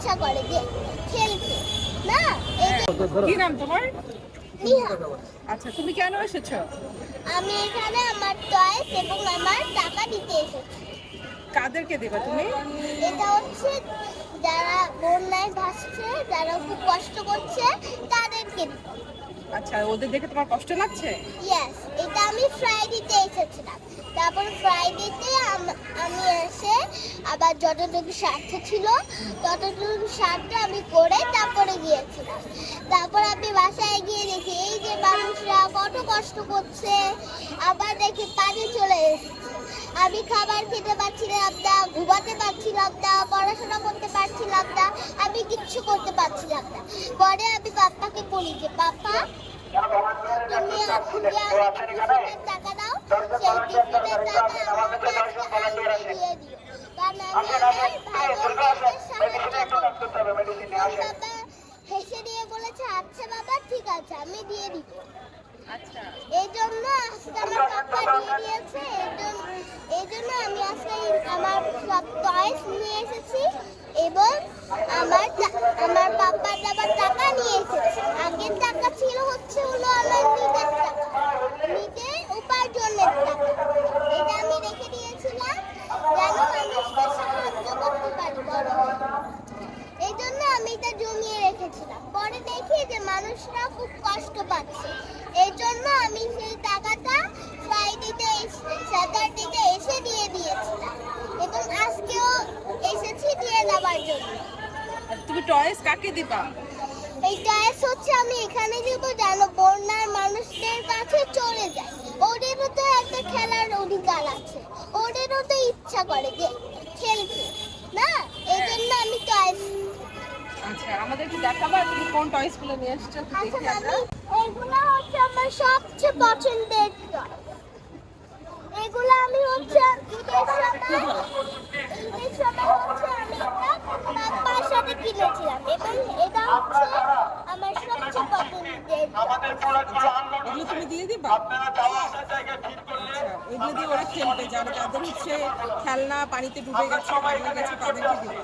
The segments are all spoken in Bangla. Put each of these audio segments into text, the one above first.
ইচ্ছা করে যে খেলতে। না কি নাম তোমার? আচ্ছা তুমি কেন এসেছ? আমি এখানে আমার টয়েস এবং আমার টাকা দিতে এসেছি। কাদেরকে দেবে তুমি? এটা হচ্ছে যারা বন্যায় ভাসছে যারা খুব কষ্ট করছে তাদেরকে আচ্ছা ওদের দেখে তোমার কষ্ট লাগছে? এটা আমি ফ্রাইডেতে এসেছিলাম। তারপর ফ্রাইডেতে আমি এসে আবার যতটুকু ছিল, ততটুকু আমি করে তারপরে গিয়েছিলাম। তারপর আমি বাসায় গিয়ে দেখি, এই যে মানুষরা কত কষ্ট করছে। আবার দেখি পানি চলে এসেছে। আমি খাবার খেতে পারছিলাম না, ঘুমাতে পারছিলাম না, পড়াশোনা করতে পারছিলাম না, আমি কিচ্ছু করতে পারছিলাম না। পরে বলি যে পাপ্পা তুমি টিফিনের টাকা দাও সেই টিফিনের টাকা আমাকে দিয়ে দিও বাবা হেসে দিয়ে বলেছে আচ্ছা বাবা ঠিক আছে আমি দিয়ে দিব আচ্ছা এই জন্য আজকে আমার পাপা দিয়ে দিয়েছে এই জন্য এই জন্য আমি আজকে আমার মানুষরা খুব কষ্ট পাচ্ছে। এই জন্য আমি সেই টাকাটা ফ্রাইডেতে স্যাটারডেতে এসে দিয়ে দিয়েছিলাম। এবং আজকেও এসেছি দিয়ে দেওয়ার জন্য। তুমি টয়েস কাকে দিবা? এই টয়েস হচ্ছে আমি এখানে দিব যেন বন্যার মানুষদের কাছে চলে যায়। ওদেরও তো একটা খেলার অধিকার আছে। ওদেরও তো ইচ্ছা করে যে খেলতে না এই জন্য আমি টয়েস আচ্ছা আমাদেরকে দেখাবা তুমি কোন টয়েসগুলো নিয়ে এসেছ একটু আচ্ছা দেখি আমরা এগুলো হচ্ছে আমার সবচেয়ে পছন্দের এগুলো আমি হচ্ছে ঈদের সময় ঈদের সময় হচ্ছে আমি এটা সাথে কিনেছিলাম। এবং এটা হচ্ছে আমার সবচেয়ে পছন্দের এগুলো তুমি দিয়ে দিবা? আচ্ছা এগুলো দিয়ে ওরা খেলবে যারা যাদের হচ্ছে খেলনা পানিতে ডুবে গেছে হারিয়ে গেছে তাদেরকে দিবা।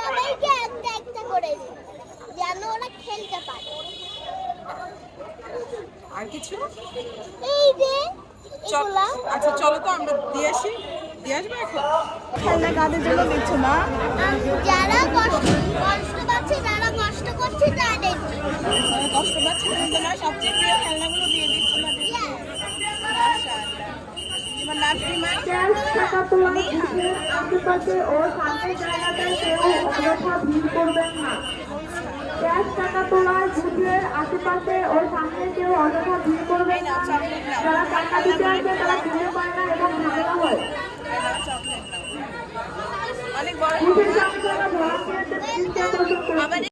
সবাইকে একটা একটা করে যেন ওরা খেলতে পারে। আর কিছু? এই যে চল এগুলা। আচ্ছা চলো তো আমরা দিয়ে আসি। দিয়ে আসব এখন? খেলনা কাদের জন্য দিচ্ছ মা? যারা কষ্ট আশেপাশে ও শান্তির জায়গাতে কেউ অযথা ভিড় করবেন না ক্যাশ টাকা তোলার বুথের আশেপাশে ও সামনে কেউ অযথা ভিড় করবেন না যারা টাকা দিতে আসে তারা ঘুরে পায় না এবং ঝামেলা হয়